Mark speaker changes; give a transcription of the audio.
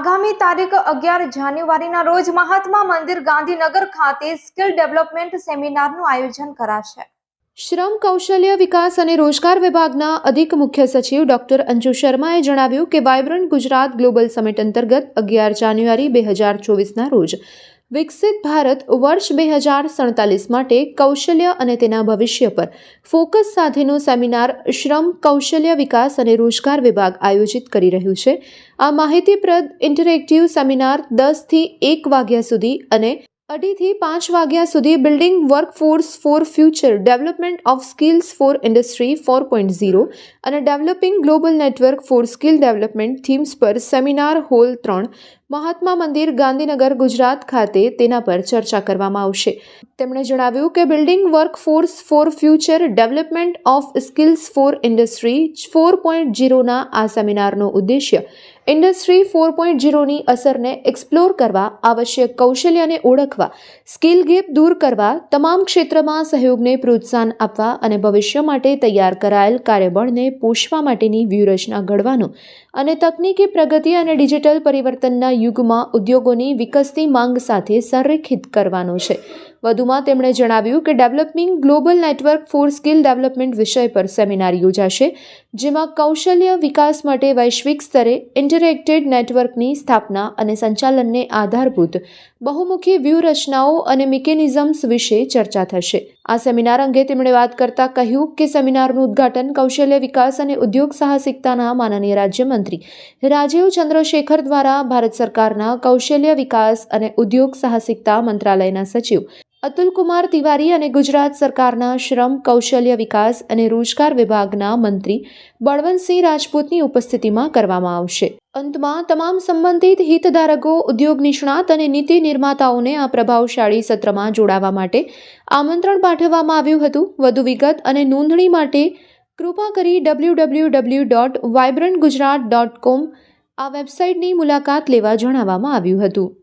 Speaker 1: આગામી તારીખ અગિયાર જાન્યુઆરીના રોજ મહાત્મા મંદિર ગાંધીનગર ખાતે સ્કિલ ડેવલપમેન્ટ સેમિનારનું આયોજન કરાશે.
Speaker 2: શ્રમ કૌશલ્ય વિકાસ અને રોજગાર વિભાગના અધિક મુખ્ય સચિવ ડોક્ટર અંજુ શર્માએ જણાવ્યું કે વાયબ્રન્ટ ગુજરાત ગ્લોબલ સમિટ અંતર્ગત અગિયાર જાન્યુઆરી બે હજાર ચોવીસના રોજ વિકસિત ભારત વર્ષ બે હજાર સડતાલીસ માટે કૌશલ્ય અને તેના ભવિષ્ય પર ફોકસ સાથેનું સેમિનાર શ્રમ, કૌશલ્ય વિકાસ અને રોજગાર વિભાગ આયોજિત કરી રહ્યું છે. આ માહિતીપ્રદ ઇન્ટરેક્ટિવ સેમિનાર દસથી એક વાગ્યા સુધી અને અઢીથી પાંચ વાગ્યા સુધી building workforce for future development of skills for industry four point zero અને developing global network for skill development themes પર સેમિનાર હોલ ત્રણ મહાત્મા મંદિર ગાંધીનગર ગુજરાત ખાતે તેના પર ચર્ચા કરવામાં આવશે. તેમણે જણાવ્યું કે building workforce for future development of skills for industry four point ઝીરોના આ સેમિનારનો ઉદ્દેશ્ય ઇન્ડસ્ટ્રી ફોર પોઈન્ટ ઝીરોની અસરને એક્સપ્લોર કરવા, આવશ્યક કૌશલ્યને ઓળખવા, સ્કિલ ગેપ દૂર કરવા, તમામ ક્ષેત્રમાં સહયોગને પ્રોત્સાહન આપવા અને ભવિષ્ય માટે તૈયાર કરાયેલ કાર્યબળને પોષવા માટેની વ્યૂહરચના ઘડવાનો અને તકનીકી પ્રગતિ અને ડિજિટલ પરિવર્તનના યુગમાં ઉદ્યોગોની વિકસતી માંગ સાથે સંરેખિત કરવાનો છે. વધુમાં તેમણે જણાવ્યું કે developing global network for skill development વિષય પર સેમિનાર યોજાશે, જેમાં કૌશલ્ય વિકાસ માટે વૈશ્વિક સ્તરે ઇન્ટરેક્ટેડ નેટવર્કની સ્થાપના અને સંચાલનને આધારભૂત બહુમુખી વ્યૂહરચનાઓ અને મિકેનિઝમ્સ વિશે ચર્ચા થશે. આ સેમિનાર અંગે તેમણે વાત કરતા કહ્યું કે સેમિનારનું ઉદ્ઘાટન કૌશલ્ય વિકાસ અને ઉદ્યોગ સાહસિકતાના માનનીય રાજ્યમંત્રી રાજીવ ચંદ્રશેખર દ્વારા ભારત સરકારના કૌશલ્ય વિકાસ અને ઉદ્યોગ સાહસિકતા મંત્રાલયના સચિવ અતુલકુમાર તિવારી અને ગુજરાત સરકારના શ્રમ, કૌશલ્ય વિકાસ અને રોજગાર વિભાગના મંત્રી બળવંતસિંહ રાજપૂતની ઉપસ્થિતિમાં કરવામાં આવશે. અંતમાં, તમામ સંબંધિત હિતધારકો, ઉદ્યોગ નિષ્ણાત અને નીતિ નિર્માતાઓને આ પ્રભાવશાળી સત્રમાં જોડાવા માટે આમંત્રણ પાઠવવામાં આવ્યું હતું. વધુ વિગત અને નોંધણી માટે કૃપા કરી W W W dot vibrant Gujarat dot com આ વેબસાઇટની મુલાકાત લેવા જણાવવામાં આવ્યું હતું.